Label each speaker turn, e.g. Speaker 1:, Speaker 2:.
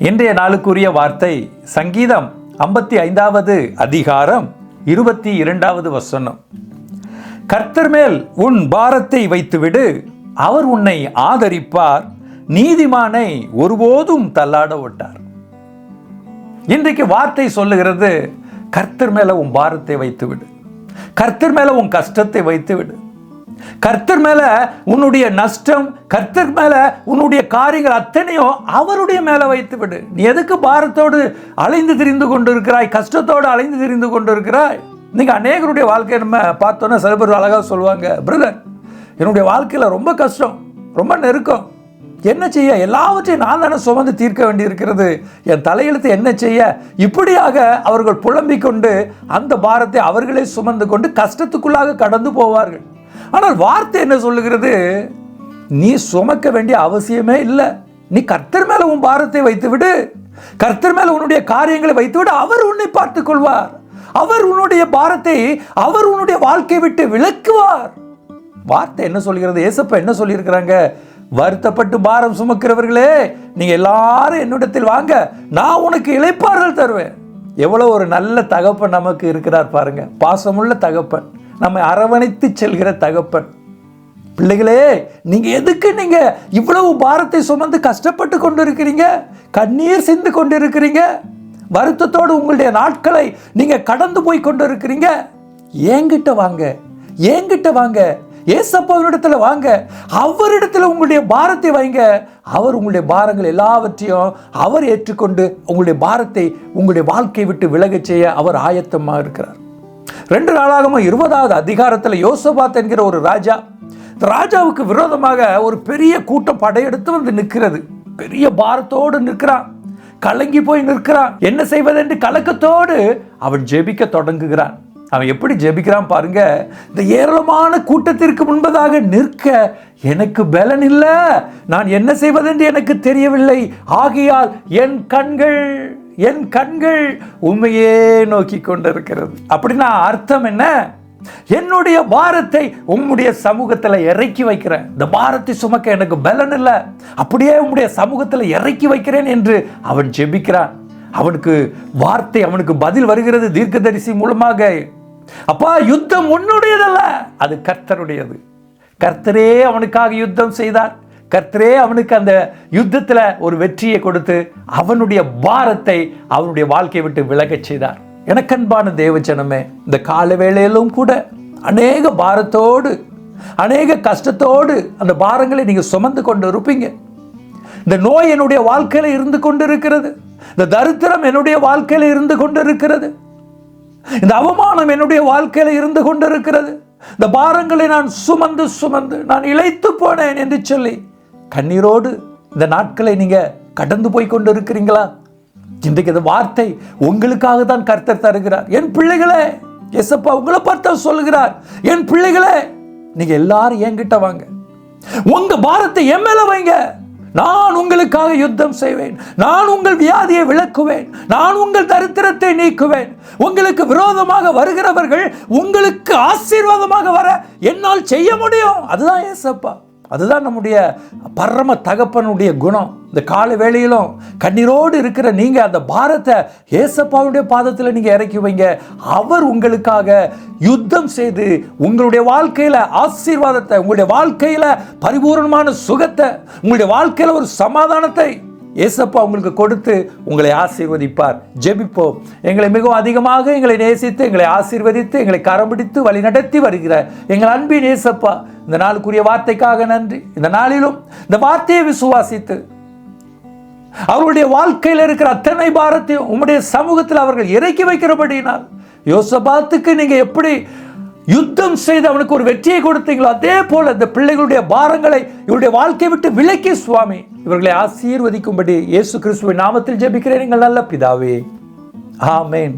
Speaker 1: இன்றைய நாளுக்குரிய வார்த்தை சங்கீதம் ஐம்பத்தி ஐந்தாவது அதிகாரம் இருபத்தி இரண்டாவது வசனம். கர்த்தர் மேல் உன் பாரத்தை வைத்துவிடு அவர் உன்னை ஆதரிப்பார் நீதிமானை ஒருபோதும் தள்ளாட விட்டார் இன்றைக்கு வார்த்தை சொல்லுகிறது கர்த்தர் மேல உன் பாரத்தை வைத்துவிடு கர்த்தர் மேல உன் கஷ்டத்தை வைத்துவிடு கர்த்தர் மேல உன்னுடைய நஷ்டம் கர்த்தர் மேல உன்னுடைய காரியங்கள் அத்தனையோ அவருடைய மேல வைத்து விடு. நீ எதுக்கு பாரத்தோடு அலைந்து திரிந்து கொண்டு இருக்கிறாய் கஷ்டத்தோடு அலைந்து திரிந்து கொண்டு இருக்கிறாய் நீங்க அநேகருடைய வாழ்க்கையை நம்ம பார்த்தோன்னா சில பேர் அழகாக சொல்லுவாங்க பிரதர் என்னுடைய வாழ்க்கையில் ரொம்ப கஷ்டம் ரொம்ப நெருக்கம். என்ன செய்ய? எல்லாவற்றையும் நான் தானே சுமந்து தீர்க்க வேண்டியிருக்கிறது. என் தலையெழுத்து என்ன செய்ய? இப்படியாக அவர்கள் புலம்பிக் கொண்டு அந்த பாரத்தை அவர்களே சுமந்து கொண்டு கஷ்டத்துக்குள்ளாக கடந்து போவார்கள். ஆனால் வார்த்தை என்ன சொல்லுகிறது? நீ சுமக்க வேண்டிய அவசியமே இல்லை. நீ கர்த்தர் மேல உன் பாரத்தை வைத்து விடு கர்த்தர் மேல உன்னுடைய காரியங்களை வைத்து விடு அவர் உன்னை பார்த்துக் கொள்வார். அவர் உன்னுடைய பாரத்தை அவர் உன்னுடைய வாழ்க்கை விட்டு விளக்குவார் வார்த்தை என்ன சொல்கிறது ஏசப்பா என்ன சொல்லியிருக்கிறாங்க? வருத்தப்பட்டு பாரம் சுமக்கிறவர்களே நீங்க எல்லாரும் என்னிடத்தில் வாங்க. நான் உனக்கு இழைப்பார்கள் தருவேன். எவ்வளோ ஒரு நல்ல தகப்பன் நமக்கு இருக்கிறார் பாருங்க. பாசமுள்ள தகப்பன். நம்மை அரவணைத்து செல்கிற தகப்பன். பிள்ளைகளே நீங்கள் எதுக்கு நீங்கள் இவ்வளவு பாரத்தை சுமந்து கஷ்டப்பட்டு கொண்டு இருக்கிறீங்க கண்ணீர் சிந்து கொண்டு இருக்கிறீங்க வருத்தத்தோடு உங்களுடைய நாட்களை நீங்கள் கடந்து போய் கொண்டு இருக்கிறீங்க ஏங்கிட்ட வாங்க ஏங்கிட்ட வாங்க ஏசப்பவரிடத்தில் வாங்க அவரிடத்தில் உங்களுடைய பாரத்தை வைங்க. அவர் உங்களுடைய பாரங்கள் எல்லாவற்றையும் அவர் ஏற்றுக்கொண்டு உங்களுடைய பாரத்தை உங்களுடைய வாழ்க்கையை விட்டு விலகச் செய்ய அவர் ஆயத்தமாக இருக்கிறார். ரெண்டு நாளாகவும் இருபதாவது அதிகாரத்தில் யோசபாத் என்கிற ஒரு ராஜா ராஜாவுக்கு விரோதமாக ஒரு பெரிய கூட்டம் படையெடுத்து வந்து நிற்கிறது. பெரிய பாரத்தோடு நிற்கிறான். கலங்கி போய் நிற்கிறான். என்ன செய்வதென்று கலக்கத்தோடு அவன் ஜெபிக்க தொடங்குகிறான். அவன் எப்படி ஜெபிக்கிறான் பாருங்க. இந்த ஏராளமான கூட்டத்திற்கு முன்பதாக நிற்க எனக்கு பலன் இல்லை. நான் என்ன செய்வதென்று எனக்கு தெரியவில்லை. ஆகையால் என் கண்கள் என் கண்கள் உண்மையே நோக்கி கொண்டிருக்கிறது. அப்படின்னா அர்த்தம் என்ன? என்னுடைய பாரத்தை உம்முடைய சமூகத்தில் இறக்கி வைக்கிறேன். இந்த பாரத்தை சுமக்க எனக்கு பலன் இல்லை. அப்படியே உம்முடைய சமூகத்தில் இறக்கி வைக்கிறேன் என்று அவன் ஜெபிக்கிறான். அவனுக்கு வார்த்தை அவனுக்கு பதில் வருகிறது தீர்க்கதரிசி மூலமாக. அப்பா யுத்தம் உன்னுடையதல்ல. அது கர்த்தருடையது. கர்த்தரே அவனுக்காக யுத்தம் செய்தார். கர்த்தரே அவனுக்கு அந்த யுத்தத்தில் ஒரு வெற்றியை கொடுத்து அவனுடைய பாரத்தை அவனுடைய வாழ்க்கையை விட்டு விலகச் செய்தார். எனக்கன்பான தேவஜனமே இந்த கால வேளையிலும் கூட அநேக பாரத்தோடு அநேக கஷ்டத்தோடு அந்த பாரங்களை நீங்கள் சுமந்து கொண்டு இருப்பீங்க. இந்த நோய் என்னுடைய வாழ்க்கையில் இருந்து கொண்டு இருக்கிறது இந்த தரித்திரம் என்னுடைய வாழ்க்கையில் இருந்து கொண்டு இருக்கிறது இந்த அவமானம் என்னுடைய வாழ்க்கையில் இருந்து கொண்டு இருக்கிறது இந்த பாரங்களை நான் சுமந்து சுமந்து நான் இழைத்து போனேன் என்று சொல்லி கண்ணீரோடு இந்த நாட்களை நீங்கள் கடந்து போய் கொண்டு இருக்கிறீங்களா இன்றைக்கு இந்த வார்த்தை உங்களுக்காக தான் கர்த்தர் தருகிறார். என் பிள்ளைகளே எஸ்அப்பா உங்களை பார்த்து சொல்லுகிறார். என் பிள்ளைகளே நீங்க எல்லாரும் என்கிட்ட வாங்க. உங்க பாரத்தை என் மேல வைங்க. நான் உங்களுக்காக யுத்தம் செய்வேன். நான் உங்கள் வியாதியை விளக்குவேன். நான் உங்கள் தரித்திரத்தை நீக்குவேன். உங்களுக்கு விரோதமாக வருகிறவர்கள் உங்களுக்கு ஆசீர்வாதமாக வர என்னால் செய்ய முடியும். அதுதான் ஏசப்பா. அதுதான் நம்முடைய பரம தகப்பனுடைய குணம். இந்த கால வேளையிலும் கண்ணீரோடு இருக்கிற நீங்க அந்த பாரத்தை ஏசப்பாவுடைய பாதத்தில் நீங்க இறக்கி வைங்க. அவர் உங்களுக்காக யுத்தம் செய்து உங்களுடைய வாழ்க்கையில ஆசீர்வாதத்தை உங்களுடைய வாழ்க்கையில பரிபூர்ணமான சுகத்தை உங்களுடைய வாழ்க்கையில ஒரு சமாதானத்தை ஏசப்பா உங்களுக்கு கொடுத்து உங்களை ஆசீர்வதிப்பார். ஜெபிப்போம். எங்களை மிகவும் அதிகமாக எங்களை நேசித்து எங்களை ஆசீர்வதித்து எங்களை கரம்பிடித்து வழி நடத்தி வருகிற எங்கள் அன்பின் ஏசப்பா இந்த நாளுக்குரிய வார்த்தைக்காக நன்றி. இந்த நாளிலும் இந்த வார்த்தையை விசுவாசித்து அவருடைய வாழ்க்கையில் இருக்கிற அத்தனை பாரத்தையும் உம்முடைய சமூகத்தில் அவர்கள் இறக்கி வைக்கிறபடியினால் யோசபாத்துக்கு நீங்கள் எப்படி யுத்தம் செய்து அவனுக்கு ஒரு வெற்றியை கொடுத்தீங்களோ அதே போல் இந்த பிள்ளைகளுடைய பாரங்களை இவருடைய வாழ்க்கையை விட்டு விலக்கி சுவாமி. இவர்களை ஆசீர்வதிக்கும்படி இயேசு கிறிஸ்துவின் நாமத்தில் ஜெபிக்கிறேன் எங்கள் நல்ல பிதாவே. ஆமேன்.